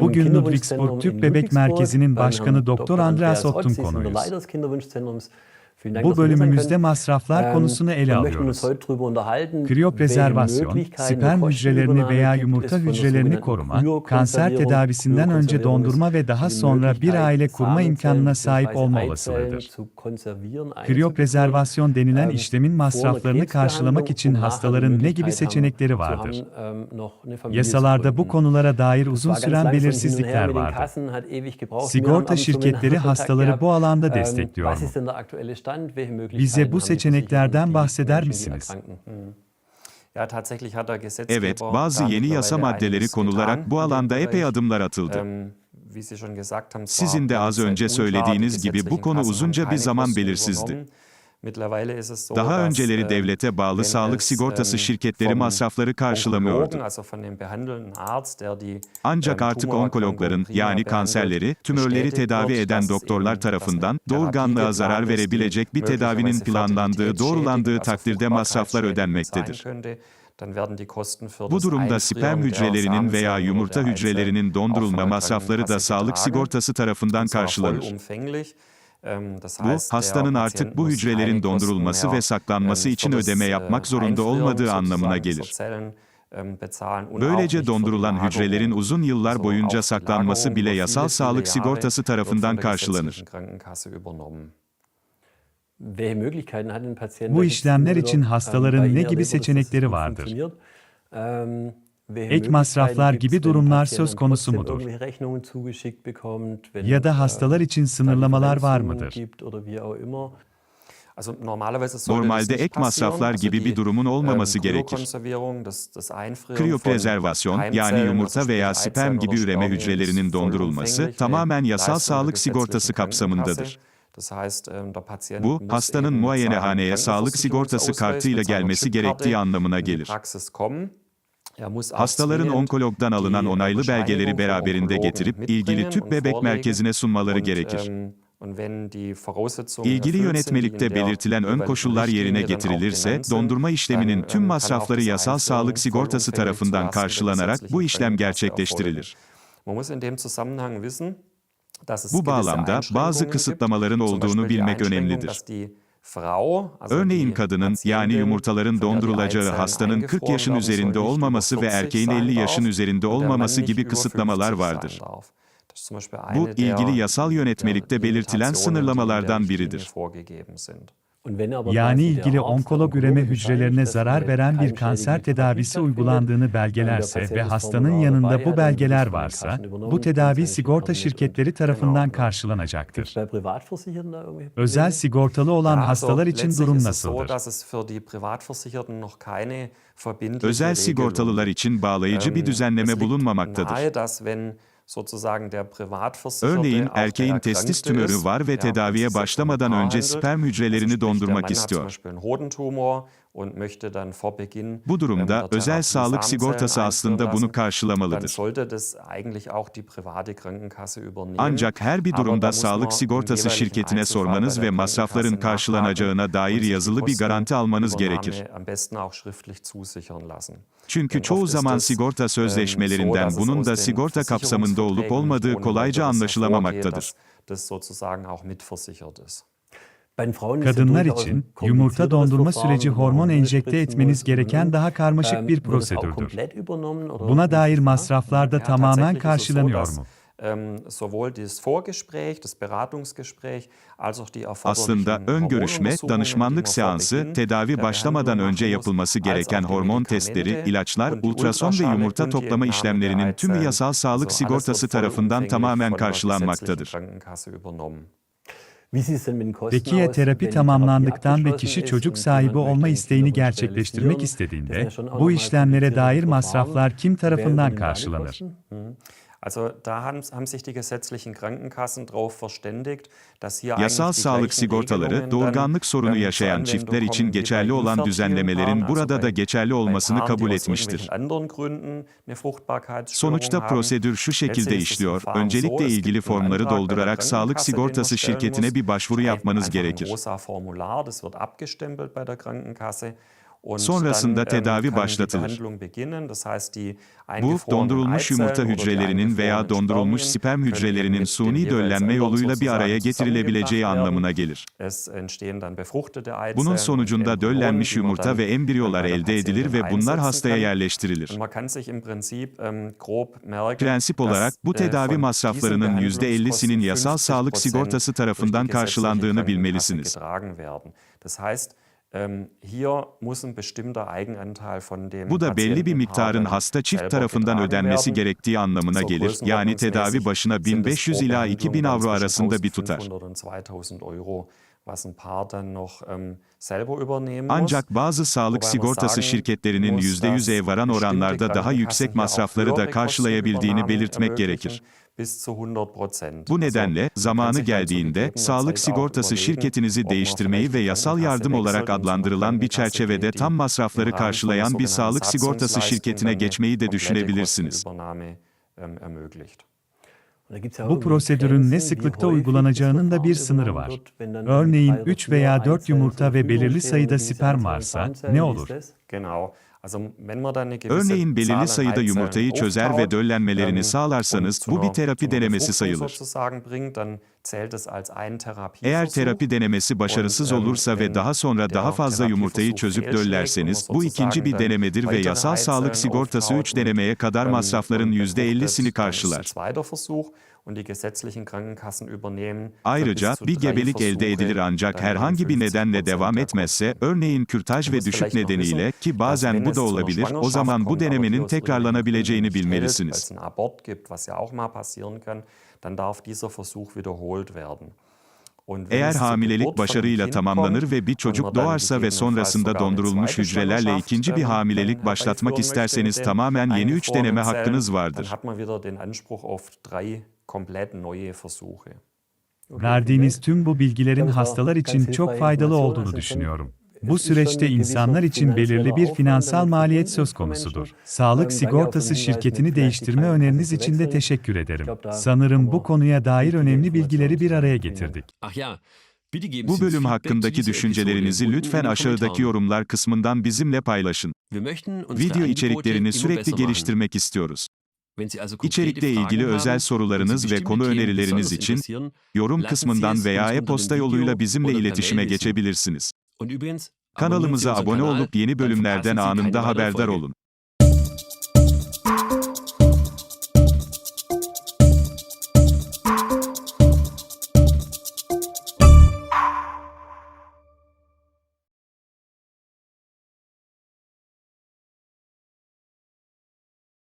Bugün Ludwigsburg Tüp Bebek Merkezi'nin başkanı Doktor Andreas Ottun konuğuyuz. Bu bölümümüzde masraflar konusunu ele alıyoruz. Kriyop rezervasyon, sperm hücrelerini veya yumurta hücrelerini koruma, kanser tedavisinden önce dondurma ve daha sonra bir aile kurma imkanına sahip olma olasılığıdır. Kriyop rezervasyon denilen işlemin masraflarını karşılamak için hastaların ne gibi seçenekleri vardır? Yasalarda bu konulara dair uzun süren belirsizlikler vardı. Sigorta şirketleri hastaları bu alanda destekliyor mu? Bize bu seçeneklerden bahseder misiniz? Evet, bazı yeni yasa maddeleri konularak bu alanda epey adımlar atıldı. Sizin de az önce söylediğiniz gibi bu konu uzunca bir zaman belirsizdi. Daha önceleri devlete bağlı sağlık sigortası şirketleri masrafları karşılamıyordu. Ancak artık onkologların yani kanserleri, tümörleri tedavi eden doktorlar tarafından doğurganlığa zarar verebilecek bir tedavinin planlandığı, doğrulandığı takdirde masraflar ödenmektedir. Bu durumda sperm hücrelerinin veya yumurta hücrelerinin dondurulma masrafları da sağlık sigortası tarafından karşılanır. Bu, hastanın artık bu hücrelerin dondurulması ve saklanması için ödeme yapmak zorunda olmadığı anlamına gelir. Böylece dondurulan hücrelerin uzun yıllar boyunca saklanması bile yasal sağlık sigortası tarafından karşılanır. Bu işlemler için hastaların ne gibi seçenekleri vardır? ek masraflar gibi durumlar söz konusu mudur? Ya da hastalar için sınırlamalar var mıdır? Normalde ek masraflar gibi bir durumun olmaması gerekir. Kriyoprezervasyon yani yumurta veya sperm gibi üreme hücrelerinin dondurulması tamamen yasal sağlık sigortası kapsamındadır. Bu, hastanın muayenehaneye sağlık sigortası kartıyla gelmesi gerektiği anlamına gelir. Hastaların onkologdan alınan onaylı belgeleri beraberinde getirip ilgili tüp bebek merkezine sunmaları gerekir. İlgili yönetmelikte belirtilen ön koşullar yerine getirilirse, dondurma işleminin tüm masrafları yasal sağlık sigortası tarafından karşılanarak bu işlem gerçekleştirilir. Bu bağlamda bazı kısıtlamaların olduğunu bilmek önemlidir. Örneğin kadının yani yumurtaların dondurulacağı hastanın 40 yaşın üzerinde olmaması ve erkeğin 50 yaşın üzerinde olmaması gibi kısıtlamalar vardır. Bu ilgili yasal yönetmelikte belirtilen sınırlamalardan biridir yani ilgili onkolog üreme hücrelerine zarar veren bir kanser tedavisi uygulandığını belgelerse ve hastanın yanında bu belgeler varsa, bu tedavi sigorta şirketleri tarafından karşılanacaktır. Özel sigortalı olan hastalar için durum nasıldır? Özel sigortalılar için bağlayıcı bir düzenleme bulunmamaktadır. Örneğin erkeğin testis tümörü var ve tedaviye başlamadan önce sperm hücrelerini dondurmak istiyor. Bu durumda özel sağlık sigortası aslında bunu karşılamalıdır. Ancak her bir durumda sağlık sigortası şirketine sormanız ve masrafların karşılanacağına dair yazılı bir garanti almanız gerekir. Çünkü çoğu zaman sigorta sözleşmelerinden bunun da sigorta kapsamında olup olmadığı kolayca anlaşılamamaktadır. das sozusagen auch mitversichert ist. Kadınlar için yumurta dondurma süreci hormon enjekte etmeniz gereken daha karmaşık bir prosedürdür. Buna dair masraflar da tamamen karşılanıyor mu? Aslında ön görüşme, danışmanlık seansı, tedavi başlamadan önce yapılması gereken hormon testleri, ilaçlar, ultrason ve yumurta toplama işlemlerinin tüm yasal sağlık sigortası tarafından tamamen karşılanmaktadır. Bekiye terapi tamamlandıktan ve kişi çocuk sahibi olma isteğini gerçekleştirmek istediğinde bu işlemlere dair masraflar kim tarafından karşılanır? Yasal sağlık sigortaları, doğurganlık sorunu yaşayan çiftler için geçerli olan düzenlemelerin burada da geçerli olmasını kabul etmiştir. Sonuçta prosedür şu şekilde işliyor, öncelikle ilgili formları doldurarak sağlık sigortası şirketine bir başvuru yapmanız gerekir die hücrelerinin veya eingefrorenen dondurulmuş Spermien sperm können hücrelerinin mit dem suni döllenme yoluyla bir araya getirilebileceği anlamına gelir. Bunun und sonucunda döllenmiş yumurta ve embriyolar elde edilir ve bunlar hastaya yerleştirilir. Ähm, Prensip olarak bu äh, tedavi masraflarının diesen %50'sinin Behandlungskosten yasal sağlık 50% sigortası tarafından karşılandığını bilmelisiniz. Ähm, Bu da belli bir miktarın hasta çift tarafından ödenmesi gerektiği anlamına gelir. Yani tedavi başına größenordnungsmäßig sind es 1500 pro ila Behandlung 2000 dann avro arasında bir tutar. 1500 und 2000 Euro, was ein Paar dann noch ähm. Ancak bazı sağlık sigortası şirketlerinin muss, %100'e dass varan oranlarda daha yüksek masrafları da karşılayabildiğini belirtmek gerekir. Ermöglichen, bis zu 100%. Bu nedenle zamanı geldiğinde sağlık sigortası şirketinizi değiştirmeyi ve yasal yardım olarak adlandırılan bir çerçevede tam masrafları karşılayan bir sağlık sigortası şirketine geçmeyi de düşünebilirsiniz. Ähm, Bu prosedürün ne sıklıkta uygulanacağının da bir sınırı var. Örneğin irgendwie drei 3 oder veya vier 4 Eizellen yumurta ve belirli sayıda sperm varsa ne olur? Örneğin belirli sayıda yumurtayı çözer ve döllenmelerini sağlarsanız bu bir terapi denemesi sayılır. Eğer terapi denemesi başarısız ähm, olursa ve daha sonra daha fazla yumurtayı çözüp döllerseniz bu ikinci bir denemedir ve yasal sağlık sigortası 3 auftaut denemeye kadar masrafların und %50'sini befruchtet, dann ist karşılar. Ayrıca bir gebelik elde edilir ancak herhangi bir 50% nedenle devam etmezse, örneğin kürtaj ve düşük nedeniyle ki bazen bu da olabilir, o zaman bu denemenin tekrarlanabileceğini bilmelisiniz. Eğer hamilelik başarıyla tamamlanır ve bir çocuk doğarsa ve sonrasında dondurulmuş hücrelerle ikinci bir hamilelik başlatmak isterseniz tamamen yeni 3 deneme hakkınız vardır. Verdiğiniz tüm bu bilgilerin hastalar için çok faydalı olduğunu düşünüyorum. Bu süreçte insanlar için belirli bir finansal maliyet söz konusudur. Sağlık sigortası şirketini değiştirme öneriniz için de teşekkür ederim. Sanırım bu konuya dair önemli bilgileri bir araya getirdik. Geben Bu bölüm hakkındaki düşüncelerinizi lütfen aşağıdaki yorumlar kısmından bizimle paylaşın. Video içeriklerini sürekli geliştirmek istiyoruz. İçerikle ilgili özel sorularınız ve konu önerileriniz için yorum kısmından veya e-posta yoluyla bizimle iletişime geçebilirsiniz. Kanalımıza abone olup yeni bölümlerden anında haberdar olun.